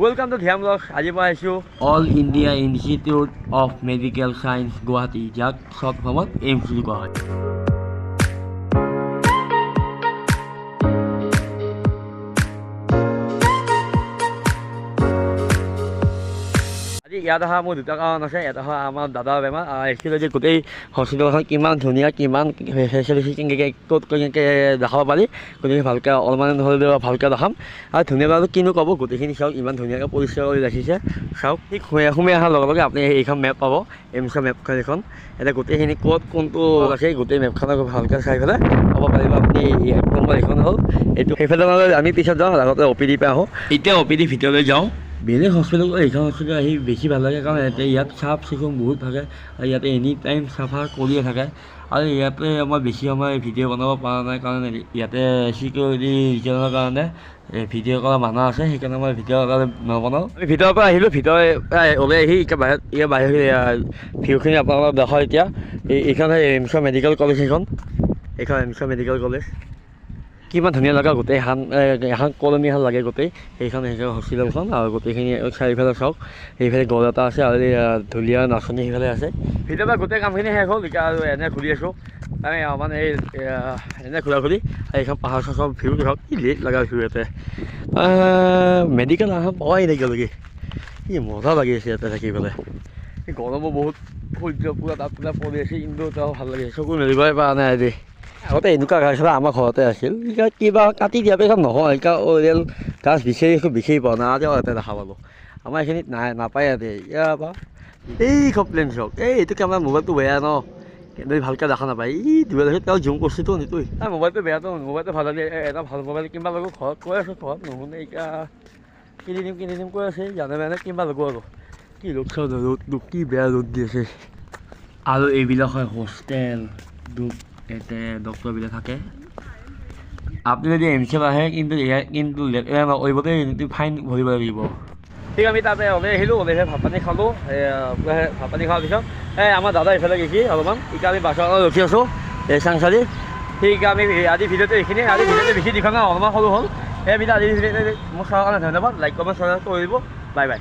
Welcome to ধ্যান blog আজি মই আহিছোঁ All India Institute of Medical Science Guwahati যাক চৰ্ট ফৰ্মত এইমছ বুলি কোৱা হয় আজি ইয়াত অহা মোৰ দুটা কাৰণ আছে ইয়াত অহা আমাৰ দাদাৰ বেমাৰ। একচুৱেলি যে গোটেই হস্পিটেলখন কিমান ধুনীয়া কিমান ফেচিলিটি কেনেকৈ ক'ত কেনেকৈ দেখাব পাৰি। গতিকে ভালকৈ অলপমান হ'লেও ভালকৈ দেখাম। আৰু ধুনীয়া বাৰু কিনো ক'ব গোটেইখিনি চাওক ইমান ধুনীয়াকৈ পৰিষ্কাৰ কৰি ৰাখিছে। চাওক ঠিক সোমাই সোমাই অহাৰ লগে লগে আপুনি এইখন মেপ পাব এইমছৰ মেপখন এইখন এতিয়া গোটেইখিনি ক'ত কোনটো আছে গোটেই মেপখনক ভালকৈ চাই পেলাই ক'ব পাৰিব আপুনি এক নম্বৰ এইখন হ'ল। এইটো সেইফালে আমি পিছত যাওঁ আগতে অ' পি ডি পৰা আহোঁ। এতিয়া অ' পি ডি ভিতৰলৈ যাওঁ। বেলেগ হস্পিটেল এইখন হস্পিটেল আহি বেছি ভাল লাগে কাৰণ ইয়াতে ইয়াত চাফ চিকুণ বহুত থাকে আৰু ইয়াতে এনি টাইম চাফা কৰিয়ে থাকে আৰু ইয়াতে মই বেছি সময় ভিডিঅ' বনাব পৰা নাই কাৰণ ইয়াতে চিকিউৰিটি ৰিজনৰ কাৰণে ভিডিঅ' কৰা মানুহ আছে সেইকাৰণে মই ভিডিঅ' কাৰণে নবনাওঁ আমি ভিতৰৰ পৰা আহিলোঁ ভিতৰৰ পৰা ওলাই আহি বাহিৰত ইয়াৰ বাহিৰ ভিউখিনি আপোনালোকক দেখাওঁ এতিয়া এই- এইখন এইমছৰ মেডিকেল কলেজ সেইখন এইখন এইমছৰ মেডিকেল কলেজ কিমান ধুনীয়া লগা গোটেই এখন এখন কলনি এখন লাগে গোটেই। সেইখন সেইখন হস্পিটেলখন আৰু গোটেইখিনি চাৰিওফালে চাওক সেইফালে গল এটা আছে আৰু ঢুলীয়া নাচনী সেইফালে আছে। পৰা গোটেই কামখিনি শেষ হ'ল এতিয়া আৰু এনে ঘূৰি আছোঁ। আহ, মানে এই আহ, এনে ঘূৰা ঘূৰি আৰু এইখন পাহাৰ চাহাৰ ভিউ চাওক কি লেট লগা ভিউ ইয়াতে। মেডিকেল আহা পোৱাই নাই এতিয়ালৈকে। কি মজা লাগি আছে ইয়াতে থাকি পেলাই। গৰমো বহুত সূৰ্য পূৰা তাত পূৰা আছে কিন্তু তেওঁ ভাল লাগে চকু মেলিবই পৰা নাই আজি। আগতে এনেকুৱা গাছ এটা আমাৰ ঘৰতে আছিল এতিয়া কিবা কাটি দিয়া পিছত নহয় এতিয়া অৰিয়েল গাছ বিচাৰি একো বিচাৰি পোৱা নাই আজিও ইয়াতে দেখা পালোঁ আমাৰ এইখিনিত নাই নাপায় ইয়াতে ইয়াৰ পৰা এই কমপ্লেইন চাওক এই এইটো কেমেৰা মোবাইলটো বেয়া ন কিন্তু ভালকৈ দেখা নাপায় ই দুবেলা তেওঁ জুম কৰিছেতো নিতু মোবাইলটো বেয়াটো মোবাইলটো ভাল এ- এটা ভাল মোবাইল কিনিব লাগিব ঘৰত কৈ আছোঁ ঘৰত নুশুনে এতিয়া কিনি দিম কিনি দিম কৈ আছে জানে মানে কিনিব লাগিব আৰু কি ৰ'দ চাওঁ ৰ'দ কি বেয়া ৰ'দ দি আছে আৰু এইবিলাক হয় হোষ্টেল দুখ ইয়াতে ডক্টৰবিলাক থাকে। আপুনি যদি এম চি আহে কিন্তু কিন্তু কিন্তু ফাইন ভৰিব লাগিব। ঠিক আমি তাতে ওলাই আহিলোঁ ওলাই আহি ভাত পানী খালোঁ। এই, ভাত পানী খোৱাৰ পিছত এই আমাৰ দাদা এইফালে গৈছে অলপমান। এতিয়া আমি বাছৰ ৰখি আছোঁ এই চাংচাৰি ঠিক আমি আজি ভিডিঅ'টো এইখিনি আজি ভিডিঅ'টো বেছি নহয় অলপমান সৰু হ'ল। সেই ভিডিঅ' আজি মোক চোৱাৰ কাৰণে ধন্যবাদ। লাইক কমেণ্ট শ্বেয়াৰ কৰি দিব বাই বাই